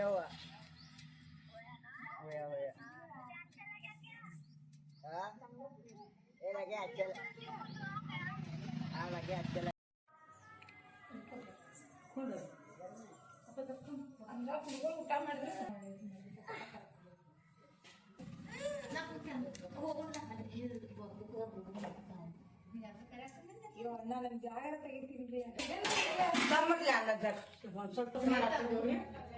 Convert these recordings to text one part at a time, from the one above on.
Jawa. Hoya hoya. Ha? Eh lagi aja. Ah lagi aja. ಊಟ ಮಾಡಿದ್ರೆ ಅಯ್ಯೋ ಅಣ್ಣ ನನ್ ಜಾಗರ ತೆಗಿತೀನ್ರಿ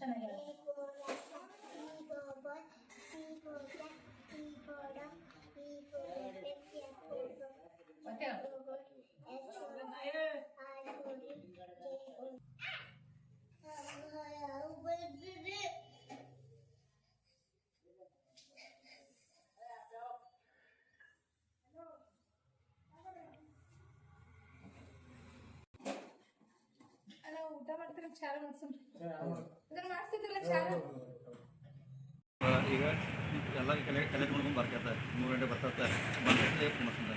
ಚೆನ್ನಾಗಿ ಅಲ್ಲ ಚಾರ ಈಗ ಎಲ್ಲ ಕಲೆಕ್ಟ್ ಕಲೆಕ್ಟ್ ಮಾಡ್ಕೊಂಡು ಬರ್ತಾರೆ ಮೂರು ಗಂಟೆ ಬರ್ತಾರೆ ಬಂದ್ರೆ ಮಾಡ್ತಾರೆ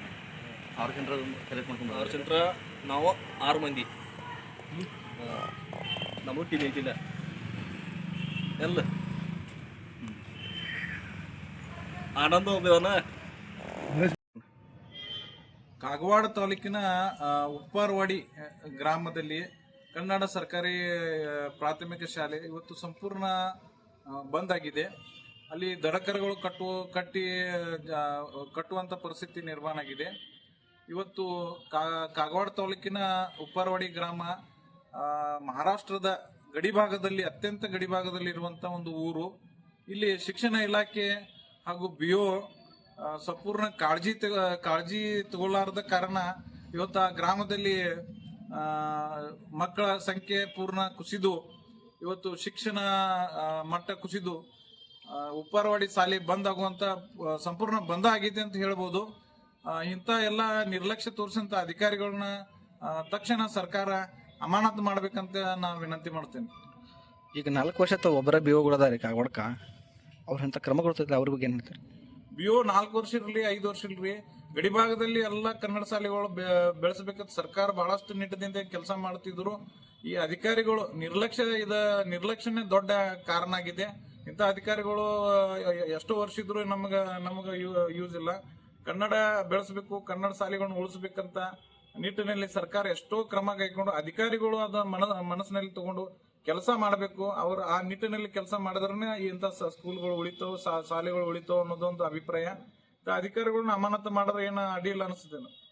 ಆರು ಸೆಂಟ್ರ ಕಲೆಕ್ಟ್ ಮಾಡ್ಕೊಂಡು ಆರು ಸೆಂಟ್ರ ನಾವು ಆರು ಮಂದಿ. ನಮಗೂ ಟೀಮ್ ಐತಿಲ್ಲ. ಎಲ್ಲ. ಆನಂದ ಒಬ್ಬವನ ಕಾಗವಾಡ ತಾಲೂಕಿನ ಉಪ್ಪಾರವಾಡಿ ಗ್ರಾಮದಲ್ಲಿ ಕನ್ನಡ ಸರ್ಕಾರಿ ಪ್ರಾಥಮಿಕ ಶಾಲೆ ಇವತ್ತು ಸಂಪೂರ್ಣ ಬಂದ್ ಆಗಿದೆ. ಅಲ್ಲಿ ದಡಕರಗಳು ಕಟ್ಟುವ, ಕಟ್ಟಿ ಕಟ್ಟುವಂಥ ಪರಿಸ್ಥಿತಿ ನಿರ್ಮಾಣ ಆಗಿದೆ. ಇವತ್ತು ಕಾಗವಾಡ ತಾಲೂಕಿನ ಉಪ್ಪಾರವಾಡಿ ಗ್ರಾಮ ಮಹಾರಾಷ್ಟ್ರದ ಗಡಿಭಾಗದಲ್ಲಿ ಅತ್ಯಂತ ಗಡಿಭಾಗದಲ್ಲಿ ಇರುವಂತ ಒಂದು ಊರು. ಇಲ್ಲಿ ಶಿಕ್ಷಣ ಇಲಾಖೆ ಹಾಗೂ ಬಿ ಒ ಸಂಪೂರ್ಣ ಕಾಳಜಿ ಕಾಳಜಿ ತಗೊಳ್ಳಾರದ ಕಾರಣ ಇವತ್ತು ಆ ಗ್ರಾಮದಲ್ಲಿ ಮಕ್ಕಳ ಸಂಖ್ಯೆ ಪೂರ್ಣ ಕುಸಿದು, ಇವತ್ತು ಶಿಕ್ಷಣ ಮಟ್ಟ ಕುಸಿದು ಉಪ್ಪಾರವಾಡಿ ಶಾಲೆ ಬಂದ್ ಆಗುವಂತ ಸಂಪೂರ್ಣ ಬಂದ ಆಗಿದೆ ಅಂತ ಹೇಳ್ಬೋದು. ಇಂಥ ಎಲ್ಲ ನಿರ್ಲಕ್ಷ್ಯ ತೋರಿಸಂತ ಅಧಿಕಾರಿಗಳನ್ನ ತಕ್ಷಣ ಸರ್ಕಾರ ಅಮಾನತು ಮಾಡ್ಬೇಕಂತ ನಾನು ವಿನಂತಿ ಮಾಡ್ತೇನೆ. ಈಗ ನಾಲ್ಕು ವರ್ಷ ಒಬ್ಬರ ಬಿಒಗಳದಾರೆ ಕಾಗವಾಡಕ ಅವ್ರ ಅಂತ ಕ್ರಮ ಕೊಡ್ತೈತೆ ಅವ್ರ ಬಗ್ಗೆ ಏನು ಹೇಳ್ತಾರೆ? ಬಿಒ ನಾಲ್ಕು ವರ್ಷ ಇರಲಿ ಐದು ವರ್ಷ ಇರಲಿ ಗಡಿಭಾಗದಲ್ಲಿ ಎಲ್ಲ ಕನ್ನಡ ಶಾಲೆಗಳು ಬೆಳೆಸಬೇಕಂತ ಸರ್ಕಾರ ಬಹಳಷ್ಟು ನಿಟ್ಟದಿಂದ ಕೆಲಸ ಮಾಡ್ತಿದ್ರು. ಈ ಅಧಿಕಾರಿಗಳು ನಿರ್ಲಕ್ಷ್ಯ, ಇದ ನಿರ್ಲಕ್ಷ್ಯನೇ ದೊಡ್ಡ ಕಾರಣ ಆಗಿದೆ. ಇಂಥ ಅಧಿಕಾರಿಗಳು, ಎಷ್ಟು ವರ್ಷ ಇದ್ರು ನಮ್ಗೆ, ನಮಗ ಯೂಸ್ ಇಲ್ಲ. ಕನ್ನಡ ಬೆಳೆಸಬೇಕು, ಕನ್ನಡ ಶಾಲೆಗಳನ್ನ ಉಳಿಸ್ಬೇಕಂತ ನಿಟ್ಟಿನಲ್ಲಿ ಸರ್ಕಾರ ಎಷ್ಟೋ ಕ್ರಮ ಕೈಗೊಂಡು ಅಧಿಕಾರಿಗಳು ಅದ ಮನ ಮನಸ್ಸಿನಲ್ಲಿ ತಗೊಂಡು ಕೆಲಸ ಮಾಡಬೇಕು. ಅವರು ಆ ನಿಟ್ಟಿನಲ್ಲಿ ಕೆಲಸ ಮಾಡಿದ್ರೆ ಇಂಥ ಸ್ಕೂಲ್ಗಳು ಉಳಿತಾವ ಶಾಲೆಗಳು ಉಳಿತಾವ ಅನ್ನೋದೊಂದು ಅಭಿಪ್ರಾಯ. ಅಧಿಕಾರಿಗಳನ್ನ ಅಮಾನತು ಮಾಡಿದ್ರೆ ಏನು ಅಡಿಯಿಲ್ಲ ಅನಿಸ್ತೇನೆ